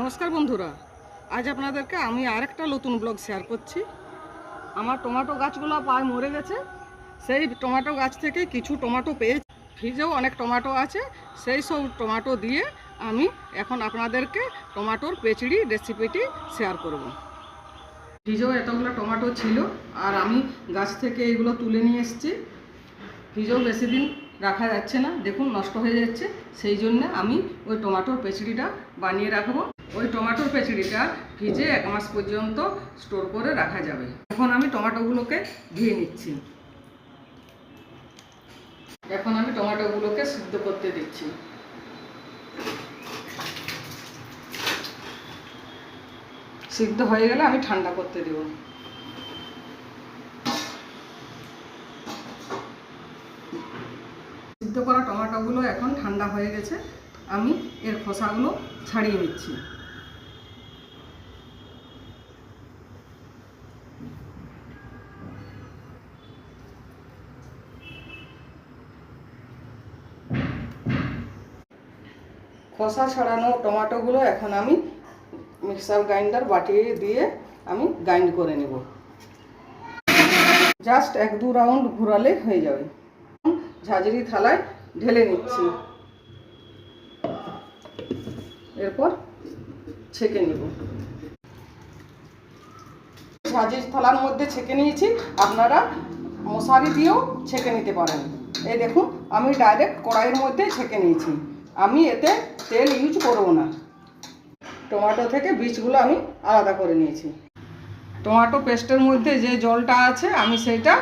নমস্কার বন্ধুরা। আজ আপনাদেরকে আমি আরেকটা নতুন ব্লগ শেয়ার করছি। আমার টমেটো গাছগুলো প্রায় মরে গেছে। সেই টমেটো গাছ থেকে কিছু টমেটো পেয়েছি। ফ্রিজেও অনেক টমেটো আছে। সেই সব টমেটো দিয়ে আমি এখন আপনাদেরকে টমেটোর পেচড়ি রেসিপিটি শেয়ার করব। ফ্রিজেও এতগুলো টমেটো ছিল আর আমি গাছ থেকে এগুলো তুলে নিয়ে এসেছি। ফ্রিজেও বেশি দিন রাখা যাচ্ছে না। দেখুন, নষ্ট হয়ে যাচ্ছে। সেই জন্য আমি ওই টমেটোর পেচড়িটা বানিয়ে রাখব। ওই টমেটোর পেচড়িটা ভিজে এক মাস পর্যন্ত স্টোর করে রাখা যাবে। এখন আমি টমেটোগুলোকে ধুয়ে নিচ্ছি। এখন আমি টমেটোগুলোকে সিদ্ধ করতে দিচ্ছি। সিদ্ধ হয়ে গেলে আমি ঠান্ডা করতে দেবো। সিদ্ধ করা টমেটোগুলো এখন ঠান্ডা হয়ে গেছে। আমি এর খোসাগুলো ছাড়িয়ে নিচ্ছি। খোসা ছাড়ানো টমেটোগুলো এখন আমি মিক্সার গ্রাইন্ডার বাটি দিয়ে আমি গ্রাইন্ড করে নেব। জাস্ট এক দু রাউন্ড ঘোরালে হয়ে যাবে। ঝাঁঝরি থালায় ঢেলে নিচ্ছি। এরপর ছেঁকে নেব। ঝাঁঝরি থালার মধ্যে ছেঁকে নিয়েছি। আপনারা মশারি দিয়েও ছেঁকে নিতে পারেন। এই দেখুন, আমি ডাইরেক্ট কড়াইয়ের মধ্যে ছেঁকে নিয়েছি। আমি এতে তেল ইউজ করব না। টমেটো থেকে বীজগুলো আমি আলাদা করে নিয়েছি। টমেটো পেস্টের মধ্যে যে জলটা আছে, আমি সেটা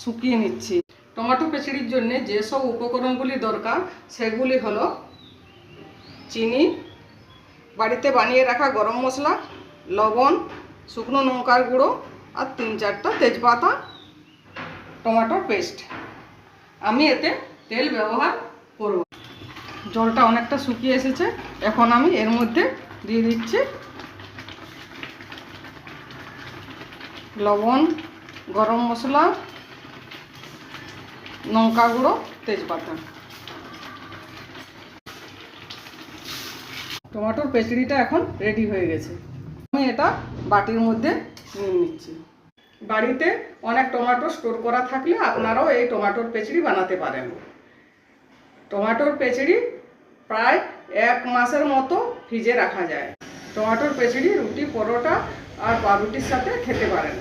শুকিয়ে নিচ্ছি। টমেটো পেচড়ির জন্য যেসব উপকরণগুলি দরকার, সেগুলি হলো চিনি, বাড়িতে বানিয়ে রাখা গরম মশলা, লবণ, শুকনো লঙ্কার গুঁড়ো আর তিন চারটা তেজপাতা, টমেটোর পেস্ট। আমি এতে তেল ব্যবহার করব। জলটা অনেকটা শুকিয়ে এসেছে। এখন আমি এর মধ্যে দিয়ে দিচ্ছি লবণ, গরম মশলা, লঙ্কা গুঁড়ো, তেজপাতা। টমেটোর পেচড়িটা এখন রেডি হয়ে গেছে। আমি এটা বাটির মধ্যে নিয়ে নিচ্ছি। বাড়িতে অনেক টমেটো স্টোর করা থাকলে আপনারাও এই টমেটোর পেচড়ি বানাতে পারেন। টমেটোর পেঁচড়ি প্রায় এক মাসের মতো ফ্রিজে রাখা যায়। টমাটোর পেচড়ি, রুটি, পরোটা আর পাউরুটির সাথে খেতে পারেন।